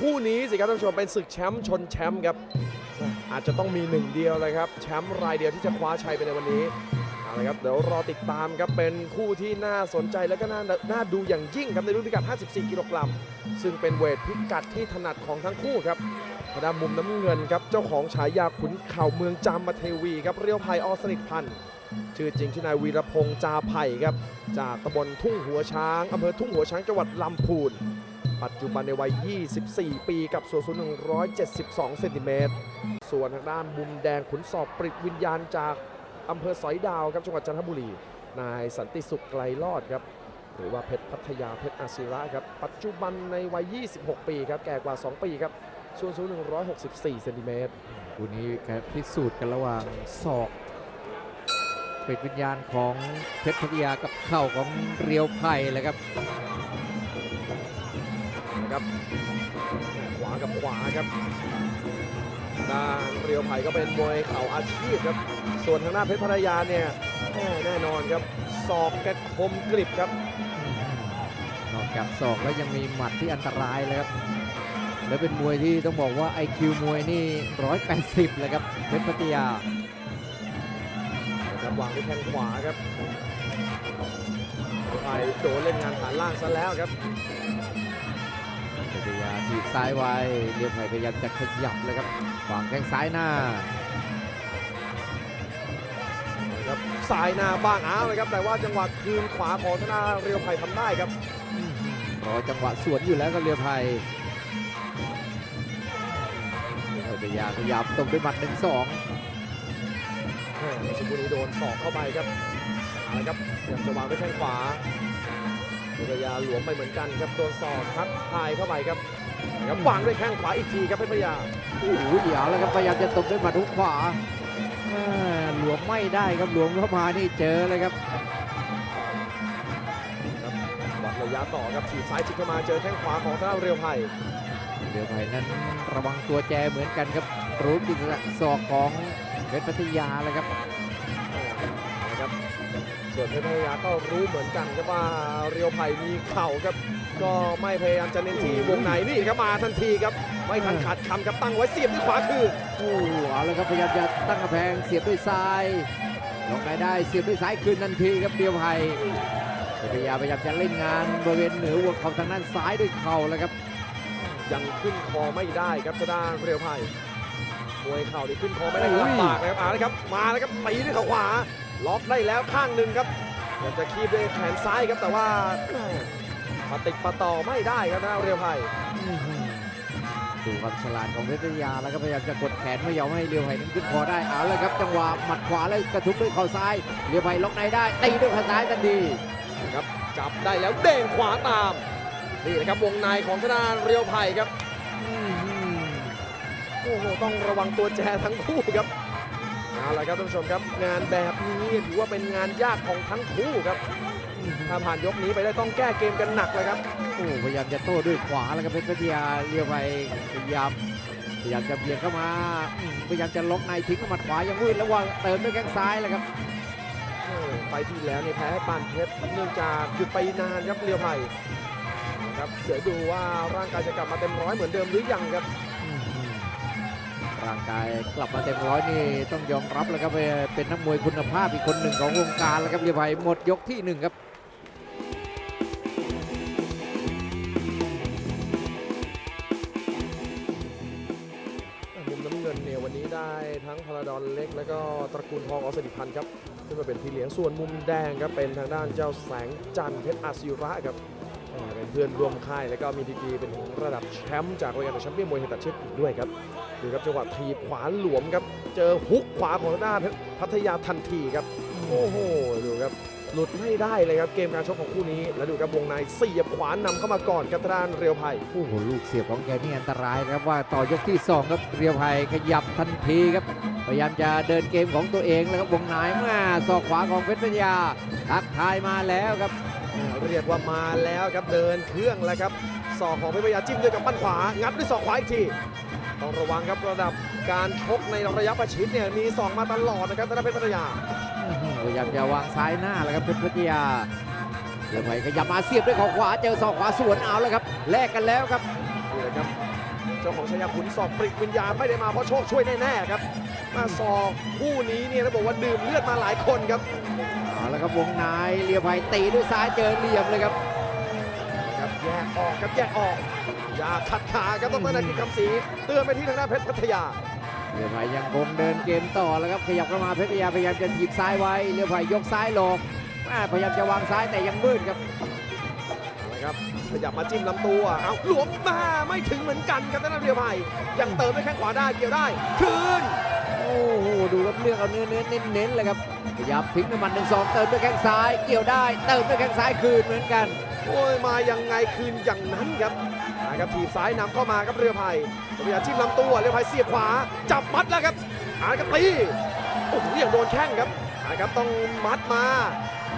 คู่นี้สิครับท่านผู้ชมเป็นศึกแชมป์ชนแชมป์ครับ อาจจะต้องมีหนึ่งเดียวเลยครับแชมป์รายเดียวที่จะคว้าชัยไปในวันนี้เอาละครับเดี๋ยวรอติดตามครับเป็นคู่ที่น่าสนใจและก็น่าน่าดูอย่างยิ่งครับในรุ่นพิกัด 54 กิโลกรัมซึ่งเป็นเวทพิกัดที่ถนัดของทั้งคู่ครับทางด้านมุมน้ำเงินครับเจ้าของฉายาขุนเข่าเมืองจามเทวีครับเรียวไพออสนิทพันธ์ชื่อจริงชื่อนายวีรพงษ์จาไผ่ครับ จากตำบลทุ่งหัวช้างอำเภอทุ่งหัวช้างจังหวัดลำพูน ปัจจุบันในวัย 24 ปีกับส่วนสูง 172 เซนติเมตร ส่วนทางด้านมุมแดงขุนศอกปริดวิญญาณจากอำเภอสอยดาวครับจังหวัดจันทบุรี นายสันติสุขไกลรอดครับ หรือว่าเพชรพัทยาเพชรอาศิระครับ ปัจจุบันในวัย 26 ปีครับ แก่กว่า 2 ปีครับ ส่วนสูง 164 เซนติเมตรคู่นี้การพิสูจน์กันระหว่างศอกเป็นวิญญาณของเพชรพัทยากับเข่าของเรียวไผ่เลยครับ ครับขวากับขวาครับด้านเรียวไผ่ก็เป็นมวยเข่าอาชีพครับ ส่วนทางด้านเพชรพัทยาเนี่ยแน่แน่นอนครับศอกแกคมกริบครับนอกจากศอกแล้วยังมีหมัดที่อันตรายเลยครับและเป็นมวยที่ต้องบอกว่า IQ มวยนี่ 180 เลยครับเพชรพัทยานะครับวางด้วยแข้งขวาครับไผ่โดนเล่นงานฐานล่างซะแล้วครับ เพชรพัทยาทีบซ้ายไว้เรียวไผ่พยายามจะขยับเลยครับวางแข้งซ้ายหน้าครับสายหน้าบ้างอ้าวเลยครับ แต่ว่าจังหวะคืนขวาของธนาเรียวไผ่ทำได้ครับรอจังหวะสวนอยู่แล้วกับเรียวไผ่เพชรพัทยาขยับตบด้วยหมัดหนึ่งสองแม่เมื่อสักครู่นี้โดนศอกเข้าไปครับเอาละครับพยายามจะวางด้วยแข้งขวา วิทยาหลวมไปเหมือนกันครับโดนศอกทักทายเข้าไปครับนะครับวางด้วยแข้งขวาอีกทีครับเพชรพยาโอ้โหเดี๋ยวแล้วครับพยายามจะตบด้วยหมัดทุกขวาแม่หลวมไม่ได้ครับหลวมเข้ามานี่เจอเลยครับครับวัดระยะต่อครับฉีดซ้ายฉีดเข้ามาเจอแข้งขวาของทางด้านเรียวไผ่เดี๋ยวไผ่นั้นระวังตัวแจเหมือนกันครับรู้กิจศอกของเพชรพัทยาเลยครับนะครับ ส่วนเพชรพยาก็รู้เหมือนกันครับว่าเรียวไผ่มีเข่าครับ ก็ไม่พยายามจะเน้นที่วงในนี่ครับมาทันทีครับไม่ทันขาดคำครับตั้งไว้เสียบด้วยขวาคือโอ้โหเอาเลยครับพยายามจะตั้งกระแพงเสียบด้วยซ้ายลงไปได้เสียบด้วยซ้ายคืนทันทีครับเดียวไผ่เพชรพัทยาพยายามจะเล่นงานบริเวณเหนือหัวเข่าทางด้านซ้ายด้วยเข่าแล้วครับยังขึ้นคอไม่ได้ครับทางด้านเรียวไผ่มวยเข่านี่ขึ้นคอไม่ได้โอ้ยลำบากนะครับเอาละครับมาแล้วครับตีด้วยเข่าขวา ล็อกได้แล้วข้างหนึ่งครับอยากจะคีบด้วยแขนซ้ายครับแต่ว่าแม่มาติดประต่อไม่ได้ครับทางด้านเรียวไผ่อื้อหือดูความฉลาดของเพชรพัทยาแล้วก็พยายามจะกดแขนไม่ยอมให้เรียวไผ่นั้นขึ้นคอได้เอาเลยครับจังหวะหมัดขวาแล้วกระทุบด้วยเข่าซ้ายเรียวไผ่ล็อกในได้ตีด้วยเข่าซ้ายทันทีนะครับจับได้แล้วเด้งขวาตามนี่นะครับวงในของทางด้านเรียวไผ่ครับโอ้โหต้องระวังตัวแจทั้งคู่ครับ เอาละครับท่านผู้ชมครับ งานแบบนี้ถือว่าเป็นงานยากของทั้งคู่ครับถ้าผ่านยกนี้ไปได้ต้องแก้เกมกันหนักเลยครับโอ้พยายามจะโต้ด้วยขวาแล้วก็เป็นพัทยาเรียวไผ่พยายามพยายามจะเบียดเข้ามาอืมพยายามจะล็อกในทิ้งด้วยหมัดขวายังมืดแล้ววางเติมด้วยแข้งซ้ายเลยครับโอ้ไฟล์ที่แล้วนี่แพ้ให้ปานเพชรเนื่องจากหยุดไปนานครับเรียวไผ่นะครับเดี๋ยวดูว่าร่างกายจะกลับมาเต็มร้อยเหมือนเดิมหรือยังครับ ร่างกายกลับมาเต็มร้อยนี่ต้องยอมรับแล้วครับเป็นนักมวยคุณภาพอีกคนหนึ่งของวงการแล้วครับเรียวไผ่หมดยกที่หนึ่งครับมุมน้ำเงินเนี่ยวันนี้ได้ทั้งพลาดอนเล็ก แล้วก็ตระกูลทองอสดิพันธ์ครับขึ้นมาเป็นพี่เลี้ยงส่วนมุมแดงครับเป็นทางด้านเจ้าแสงจันทร์เพชรอาศิระครับเป็นเพื่อนร่วมค่าย แล้วก็มีดีกรีเป็นระดับแชมป์จากรายการแชมเปี้ยนมวยเฮตัดเชือกอีกด้วยครับ ดูครับจังหวะทีบขวาหลวมครับ เจอฮุกขวาของทางด้านเพชรพัทยาทันทีครับ โอ้โหดูครับหลุดไม่ได้เลยครับเกมการชกของคู่นี้แล้วดูครับวงในเสียบขวานำเข้ามาก่อนครับทางด้านเรียวไผ่โอ้โหลูกเสียบของแกนี่อันตรายนะครับว่าต่อยกที่สองครับเรียวไผ่ขยับทันทีครับพยายามจะเดินเกมของตัวเองแล้วครับวงในมาศอกขวาของเพชรพัทยาทักทายมาแล้วครับอ่าเรียกว่ามาแล้วครับเดินเครื่องแล้วครับศอกของเพชรพยาจิ้มด้วยกับปั้นขวางัดด้วยศอกขวาอีกที ต้องระวังครับระดับการชกในระยะประชิดเนี่ยมีศอกมาตลอดนะครับทางด้านเพชรพัทยาพยายามจะวางซ้ายหน้าแล้วครับเพชรพัทยาเดี๋ยวไปขยับมาเสียบด้วยเข่าขวาเจอศอกขวาสวนเอาแล้วครับแลกกันแล้วครับนี่แหละครับ เจ้าของชายาขุนสอบปริกวิญญาณไม่ได้มาเพราะโชคช่วยแน่ๆครับ มาสอกคู่นี้เนี่ยนะบอกว่าดื่มเลือดมาหลายคนครับเอาละครับวงในเรียวไผ่ตีด้วยซ้ายเจอเหลี่ยมเลยครับครับแยก ออกครับแยกออก อย่าขัดขาครับต้องนาทีคำศรีเตือนไปที่ทางด้านเพชรพัทยาเรียวไผ่ยังคงเดินเกมต่อแล้วครับขยับเข้ามาเพชรพยาพยายามจะถีบซ้ายไว้เรียวไผ่ยกซ้ายหลบอ่าพยายามจะวางซ้ายแต่ยังมืดครับนะครับขยับมาจิ้มลำตัวเอาหลวมมาไม่ถึงเหมือนกันครับทางด้านเรียวไผ่ยังเติมด้วยแข้งขวาได้เกี่ยวได้ คืนโอ้โหดูครับเลือกเอาเนื้อเนื้อเน้นเน้นๆเลยครับ ขยับพลิกน้ำมันหนึ่งสองเติมด้วยแข้งซ้าย เกี่ยวได้ เติมด้วยแข้งซ้ายคืนเหมือนกัน โอ้ยมายังไงคืนอย่างนั้นครับนะครับถีบซ้ายนำเข้ามาครับเรือไผ่พยายามจิ้มลำตัวเรือไผ่เสียบขวา จับมัดแล้วครับอ่านครับตีโอ้โหยังโดนแข้งครับอ่าครับต้องมัดมา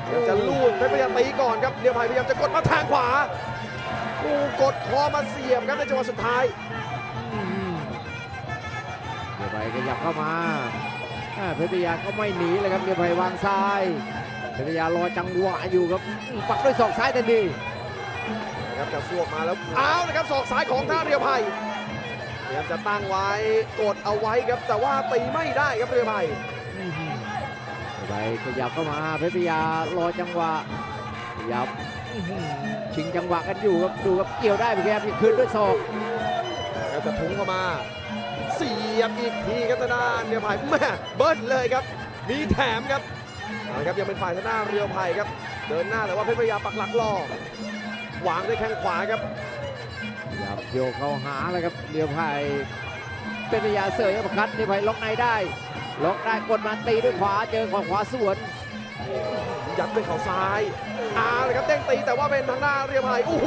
พยายามจะลูดเพชรพยายามตีก่อนครับเรือไผ่พยายามจะกดมาทางขวาโอ้กดคอมาเสียบครับในจังหวะสุดท้ายเรียวไผ่ขยับเข้ามาอ่า เพชรพยาก็ไม่หนีเลยครับเรียวไผ่วางซ้ายเพชรพยารอจังหวะอยู่ครับอืมปักด้วยศอกซ้ายทันทีนะครับจะสวกมาแล้วเอานะครับศอกซ้ายของท่าเรือไผ่พยายามจะตั้งไว้กดเอาไว้ครับ แต่ว่าตีไม่ได้ครับเรือไผ่อื้อหือไปขยับเข้ามาเพชรพยารอจังหวะขยับอื้อหือชิงจังหวะกันอยู่ครับดูครับเกี่ยวได้พยายามจะคืนด้วยศอกแล้วจะทุ้งเข้ามา เสียบอีกทีครับทางด้านเรือไผ่แม่เบิ้ลเลยครับ มีแถมครับเอาละครับยังเป็นฝ่ายทางด้านเรือไผ่ครับ เดินหน้าแต่ว่าเพชรพยาปักหลักรอวางด้วยแข้งขวาครับขยับโยกเข้าหาเลยครับเรียวไผ่เป็นพยาเสยอัปคัดเรียวไผ่ล็อกในได้ล็อกได้กดมาตีด้วยขวาเจอขวาขวาสวนยัดด้วยเข่าซ้ายเอาเลยครับเด้งตีแต่ว่าเป็นทางด้านเรือไผ่โอ้โห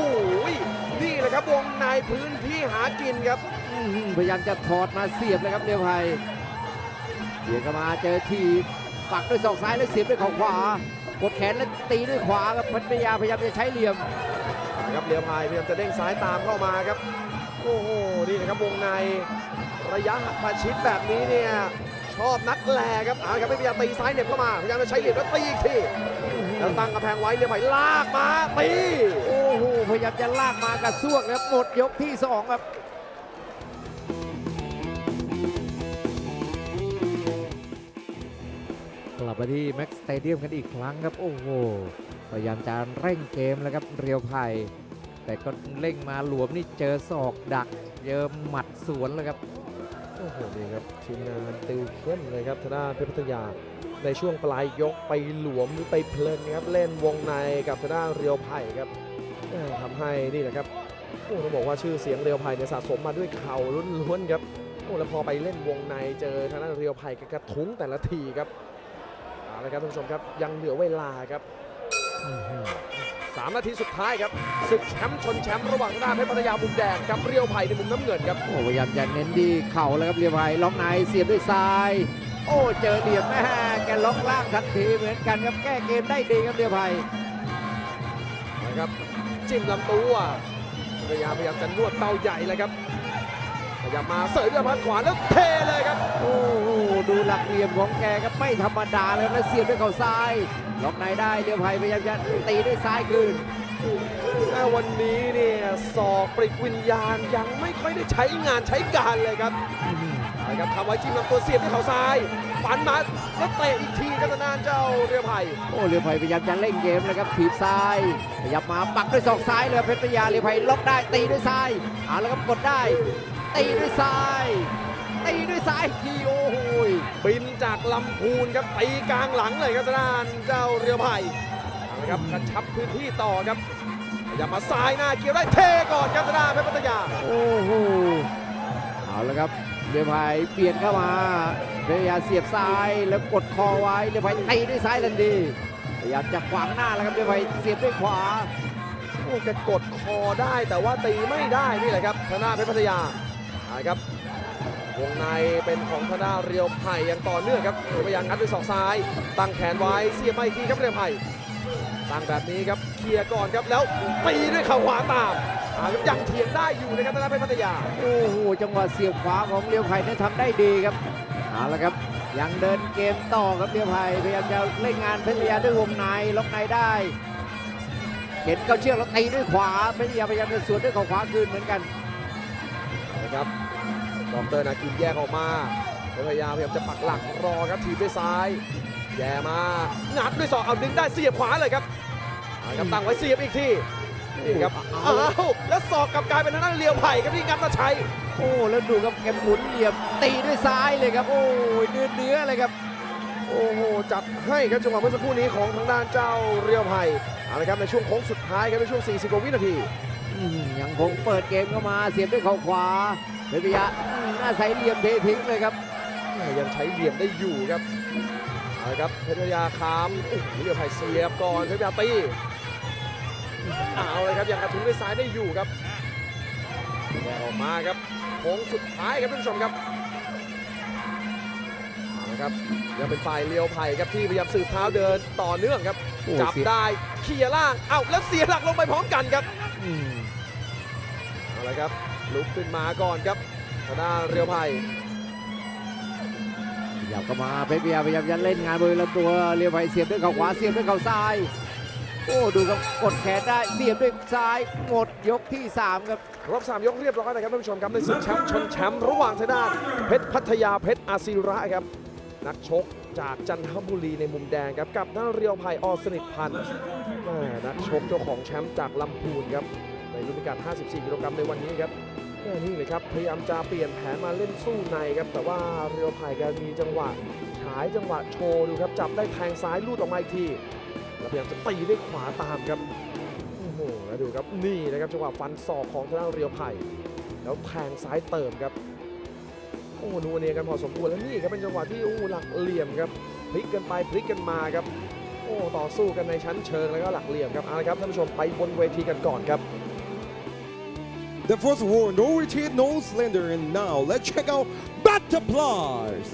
นี่แหละครับวงในพื้นที่หากินครับอื้อหือ พยายามจะถอดมาเสียบเลยครับเรียวไผ่เบียดเข้ามาเจอทีบปักด้วยศอกซ้ายแล้วเสียบด้วยเข่าขวากดแขนแล้วตีด้วยขวาครับพัทยาพยายามจะใช้เหลี่ยมนะครับเรือพายพยายามจะเด้งซ้ายตามเข้ามาครับโอ้โหนี่นะครับวงในระยะหักประชิดแบบนี้เนี่ยชอบนักแลครับเอาละครับพยายามตีซ้ายเหน็บเข้ามาพยายามจะใช้เหลี่ยมแล้วตีอีกทีแล้วตั้งกำแพงไว้เรือไผ่ลากมาตีโอ้โหพยายามจะลากมากระซวกครับหมดยกที่สองครับ ลับมาที่แม็กสเตเดียมกันอีกครั้งครับ โอ้โห พยายามจะเร่งเกมแล้วครับเรียวไผ่แต่ก็เร่งมาหลวมนี่เจอศอกดัก เจอหมัดสวนเลยครับ โอ้โหนี่ครับทีมงานติวเข้มเลยครับทางด้านเพชรพัทยา ในช่วงปลายยกไปหลวมหรือไปเพลินครับเล่นวงในกับทางด้านเรียวไผ่ครับทำให้นี่แหละครับโอ้ต้องบอกว่าชื่อเสียงเรียวไผ่เนี่ยสะสมมาด้วยเข่าล้วนๆครับโอ้แล้วพอไปเล่นวงในเจอทางด้านเรียวไผ่กระทุ้งแต่ละทีครับ เอาละครับท่านผู้ชมครับยังเหลือเวลาครับสามนาทีสุดท้ายครับศึกแชมป์ชนแชมป์ระหว่างทางด้านเพชรพัทยามุมแดงกับเรียวไผ่ในมุมน้ำเงินครับโอ้พยายามจะเน้นที่เข่าแล้วครับเรียวไผ่ล็อกในเสียบด้วยซ้าย โอ้เจอเหลี่ยมแม่แกล็อกล่างทันทีเหมือนกันครับแก้เกมได้ดีครับเรียวไผ่นะครับจิ้มลำตัวพยายามพยายามจะนวดเตาใหญ่เลยครับพ ยายามมาเสยด้วยพัดขวาแล้วเทเลยครับ โอ้โหดูหลักเหลี่ยมของแกครับไม่ธรรมดาเลยแล้วเสียบด้วยเข่าซ้ายล็อกในได้เรียวไผ่พยายามจะตีด้วยซ้ายคืนแต่วันนี้เนี่ยศอกปริกวิญญาณยังไม่ค่อยได้ใช้งานใช้การเลยครับนะครับทำไว้จิ้มลำตัวเสียบด้วยเข่าซ้ายฟันมาแล้วเตะอีกทีครับทางด้านเจ้าเรือไผ่โอ้เรียวไผ่พยายามจะเล่นเกมเลยครับถีบซ้ายขยับมาปักด้วยศอกซ้ายเลยเพชรพยาเรียวไผ่ล็อกได้ตีด้วยซ้ายเอาแล้วครับกดได้ ตีด้วยซ้ายตีด้วยซ้ายอีกทีโอ้โหบินจากลำพูนครับตีกลางหลังเลยครับทางด้านเจ้าเรือไผ่เอาละครับกระชับพื้นที่ต่อครับพยายามมาซ้ายหน้าเกี่ยวได้เทก่อนครับทางด้านเพชรพัทยาโอ้โหเอาละครับเรือพายเปลี่ยนเข้ามาพยายามเสียบซ้ายแล้วกดคอไว้เรือพายตีด้วยซ้ายทันทีพยายามจะขวางหน้าแล้วครับเรือพายเสียบด้วยขวาโอ้แกกดคอได้แต่ว่าตีไม่ได้นี่แหละครับธนาเพชรพัทยาเอาละ ครับวงในเป็นของธนาเรียวไผ่อย่างต่อเนื่องครับพยายามงัดด้วยศอกซ้าย ตั้งแขนไว้เสียบไม่ทีครับเรียวไผ่ตั้งแบบนี้ครับเคลียร์ก่อนครับแล้วตีด้วยเข่าขวาตามอาครับยังเถียงได้อยู่นะครับธนาเพชรพัทยาโอ้โหจังหวะเสียบขวาของเรียวไผ่นั้นทำได้ดีครับเอาละครับยังเดินเกมต่อครับเรียวไผ่พยายามจะเล่นงานพชรพยาด้วยวงในล็อกในได้เห็นเข้าเชือกแล้วตีด้วยขวาพชรพยาพยายามจะสวนด้วยเข่าขวาคืนเหมือนกัน คนะครับดอกเตอร์นากินแยกออกมาพยายามพยายามจะปักหลักรอครับทีบด้วยซ้าย แย่มางัดด้วยศอกเอาดึงได้เสียบขวาเลยครับเอาครับตั้งไว้เสียบอีกทีนี่ครับอ้าวแล้วศอกกลับกลายเป็นทางด้านเลียวไผ่ครับที่งัดมาใช้โอ้แล้วดูครับแกหมุนเหลี่ยมตีด้วยซ้ายเลยครับโอ้ยเนื้อเนื้อเลยครับโอ้โหจัดให้ครับจังหวะเมื่อสักครู่นี้ของทางด้านเจ้าเรียวไผ่เอาละครับในช่วงโค้งสุดท้ายครับในช่วง 40กว่าวินาทีอืม ยังคงเปิดเกมเข้ามาเสียบด้วยเข่าขวาเพชรพยาอืมอาศัยเหลี่ยมเททิ้งเลยครับ ยังใช้เหลี่ยมได้อยู่ครับเอาละครับเพชรพยาคามโอ้โหเรียวไผ่เสียบก่อนเพชรพยาตีเอาเลยครับยังกระทุ้งด้วยซ้ายได้อยู่ครับแยกออกมาครับโค้งสุดท้ายครับท่านผู้ชมครับเอาละครับยังเป็นฝ่ายเลียวไผ่ครับที่พยายามสืบเท้าเดินต่อเนื่องครับโอ้จับเสียได้เคลียร์ล่าง เอ้าแล้วเสียหลักลงไปพร้อมกันครับ อืมเอาละครับลุกขึ้นมาก่อนครับทางด้านเรียวไผ่ขยับเข้ามาเพชรพยาพยายามจะเล่นงานบริเวณลำตัวเรียวไผ่เสียบด้วยเข่าขวาเสียบด้วยเข่าซ้าย โอ้ดูครับกดแขนได้เสียบด้วยซ้ายหมดยกที่สามครับรอบสามยกเรียบร้อยนะครับท่านผู้ชมครับในศึกแชมป์ชนแชมป์ระหว่างทางด้านเพชรพัทยาเพชรอาซีระครับนักชกจากจันทบุรีในมุมแดงครับกับทางด้านเรียวไผ่อสนิทพันธ์แม่นักชกเจ้าของแชมป์จากลำพูนครับ ในรุ่นพิกัด 54 กิโลกรัมในวันนี้ครับแม่นี่เลยครับ พยายามจะเปลี่ยนแผนมาเล่นสู้ในครับ แต่ว่าเรียวไผ่แกมีจังหวะฉายจังหวะโชว์ดูครับ จับได้แทงซ้ายลูดออกมาอีกที แล้วพยายามจะตีด้วยขวาตามครับ โอ้โห แล้วดูครับ นี่นะครับจังหวะฟันศอกของทางเรียวไผ่ แล้วแทงซ้ายเติมครับ โอ้นัวเนียกันพอสมควรแล้วนี่ครับเป็นจังหวะที่โอ้หลักเหลี่ยมครับ พลิกกันไปพลิกกันมาครับ โอ้ ต่อสู้กันในชั้นเชิงแล้วก็หลักเหลี่ยมครับ เอาละครับท่านผู้ชมไปบนเวทีกันก่อนครับ The first war, no retreat, no slender, and now let's check out Butterflies.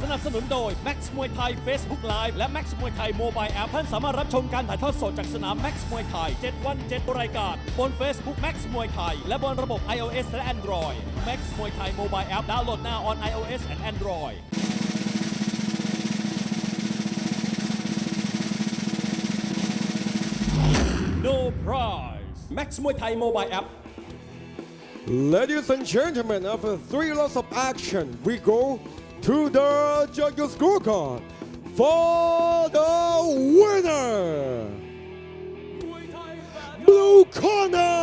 สนับสนุนโดย Max มวยไทย Facebook Live และ Max มวยไทย Mobile App ท่านสามารถรับชมการถ่ายทอดสดจากสนาม Max มวยไทย 7 วัน 7 รายการ บน Facebook Max มวยไทย และบนระบบ iOS และ Android Max มวยไทย Mobile App ดาวน์โหลด now on iOS and Android No prize Max มวยไทย Mobile App Ladies and gentlemen, after three rounds of action, we go to the judges' scorecard for the winner. Blue corner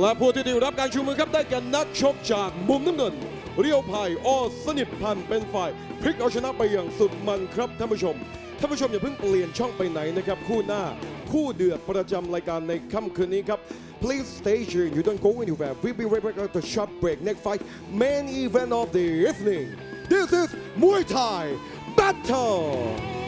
และผู้ที่ได้รับการชูมือครับได้แก่นักชกจากมุมน้ำเงิน เรียวไผ่ออสนิทพันธ์เป็นฝ่ายพลิกเอาชนะไปอย่างสุดมันครับท่านผู้ชม ท่านผู้ชมอย่าเพิ่งเปลี่ยนช่องไปไหนนะครับ คู่หน้าคู่เดือดประจำรายการในค่ำคืนนี้ครับ Please stay here you don't go anywhere we'll be right back after short break next fight main event of the evening this is Muay Thai battle